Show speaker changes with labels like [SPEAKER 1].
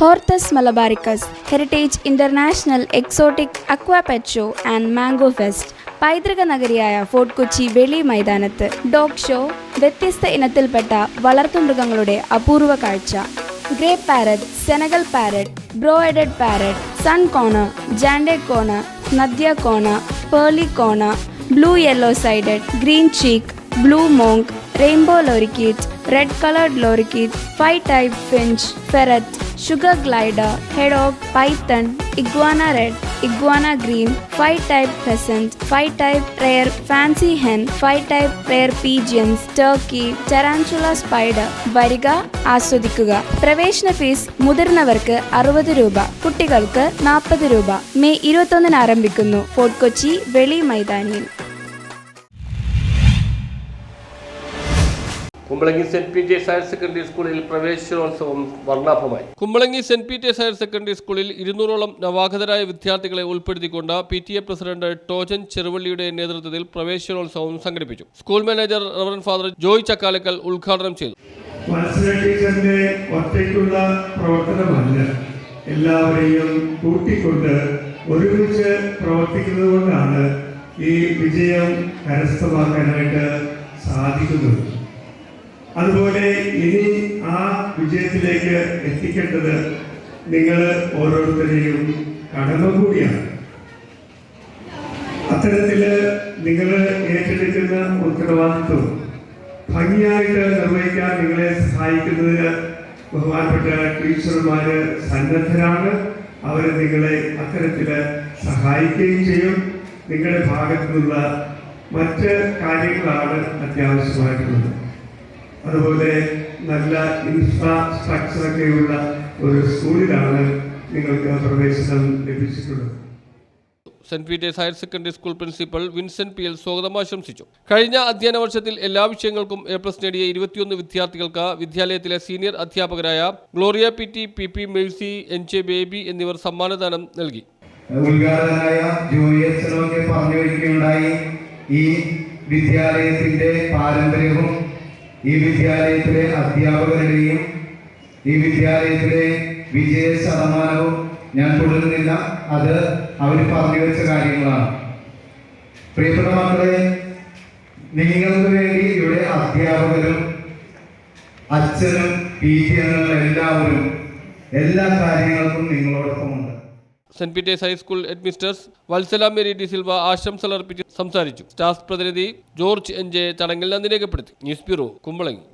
[SPEAKER 1] Hortus Malabaricus heritage international exotic aquapet show and mango fest പൈതൃക നഗരിയായ fort Kochi വെളി മൈതാനത്ത്. ഡോഗ് ഷോ വ്യത്യസ്ത ഇനത്തിൽപ്പെട്ട വളർത്തുമൃഗങ്ങളുടെ അപൂർവ കാഴ്ച. Grey parrot Senegal parrot braided parrot sun conure jenday conure nanday conure pearly conure blue yellow sided green cheek blue monk rainbow lorikeet red colored lorikeet, five type finch ferret sugar glider hedgehog python iguana red iguana green five type pheasant five type rare fancy hen five type rare pigeons turkey tarantula spider വരിക ആസ്വദിക്കുക. പ്രവേശന fees മുതിർന്നവർക്ക് അറുപത് രൂപ കുട്ടികൾക്ക് നാൽപ്പത് രൂപ. May ഇരുപത്തൊന്നിന് ആരംഭിക്കുന്നു. ഫോർട്ട് കൊച്ചി വെളി മൈതാനിയിൽ.
[SPEAKER 2] Kumbalangi saint Peter's higher secondary സ്കൂളിൽ പ്രവേശനോത്സവം വർണാഭമായി. Kumbalangi saint Peter's higher secondary സ്കൂളിൽ ഇരുന്നൂറോളം നവാഗതരായ വിദ്യാർത്ഥികളെ ഉൾപ്പെടുത്തിക്കൊണ്ട് P T A president Tojan ചെറുവള്ളിയുടെ നേതൃത്വത്തിൽ പ്രവേശനോത്സവം സംഘടിപ്പിച്ചു. School manager reverend father Joy Chakkalakkal ഉദ്ഘാടനം ചെയ്തു.
[SPEAKER 3] മത്സര ടീച്ചറിന്റെ ഒറ്റയ്ക്കുള്ള പ്രവർത്തനമല്ല എല്ലാവരെയും കൂട്ടിക്കൊണ്ട് ഒരുമിച്ച് പ്രവർത്തിക്കുന്നത് കൊണ്ടാണ് ഈ വിജയം കരസ്ഥമാക്കാനായിട്ട് സാധിക്കുന്നത്. അതുപോലെ ഇനി ആ വിജയത്തിലേക്ക് എത്തിക്കേണ്ടത് നിങ്ങൾ ഓരോരുത്തരെയും കടമ കൂടിയാണ്. അത്തരത്തിൽ നിങ്ങൾ ഏറ്റെടുക്കുന്ന ഉത്തരവാദിത്വം ഭംഗിയായിട്ട് നിർവഹിക്കാൻ നിങ്ങളെ സഹായിക്കുന്നതിന് ബഹുമാനപ്പെട്ട ടീച്ചർമാര് സന്നദ്ധരാണ്. അവർ നിങ്ങളെ അത്തരത്തിൽ സഹായിക്കുകയും ചെയ്യും. നിങ്ങളുടെ ഭാഗത്തു നിന്നുള്ള മറ്റ് കാര്യങ്ങളാണ് അത്യാവശ്യമായിട്ടുള്ളത്. അതുപോലെ നല്ല ഇൻഫ്രാസ്ട്രക്ചറൊക്കെയുള്ള ഒരു സ്കൂളിലാണ് നിങ്ങൾക്ക് പ്രവേശനം ലഭിച്ചിട്ടുള്ളത്.
[SPEAKER 2] Saint Peter's higher secondary school principal Vincent P L സ്വാഗതം ആശംസിച്ചു. കഴിഞ്ഞ അധ്യയന വർഷത്തിൽ എല്ലാ വിഷയങ്ങൾക്കും എ പ്ലസ് നേടിയ ഇരുപത്തിയൊന്ന് വിദ്യാർത്ഥികൾക്ക് വിദ്യാലയത്തിലെ സീനിയർ അധ്യാപകരായ Gloria P T P P Mercy N J Baby എന്നിവർ സമ്മാനദാനം നൽകി.
[SPEAKER 4] ഉദ്ഘാടകനായ പറഞ്ഞു വരികയുണ്ടായി ഈ വിദ്യാലയത്തിന്റെ പാരമ്പര്യവും ഈ വിദ്യാലയത്തിലെ അധ്യാപകരുടെയും ഈ വിദ്യാലയത്തിലെ വിജയ ശതമാനവും ഞാൻ തുടരുന്നില്ല. അത് അവർ പറഞ്ഞു വെച്ച കാര്യങ്ങളാണ്. പ്രിയപ്പെട്ട മക്കളെ നിങ്ങൾക്ക് വേണ്ടി ഇവിടെ അധ്യാപകരും അച്ഛനും പി എല്ലാവരും എല്ലാ കാര്യങ്ങൾക്കും നിങ്ങളോടൊപ്പമുണ്ട്.
[SPEAKER 2] Saint Peter's high school headmistress Valsala Mary De Silva ആശംസകൾ അർപ്പിച്ച് സംസാരിച്ചു. സ്റ്റാഫ് പ്രതിനിധി ജോർജ് എൻ ജെ ചടങ്ങിൽ നന്ദി രേഖപ്പെടുത്തി. News bureau Kumbalangi.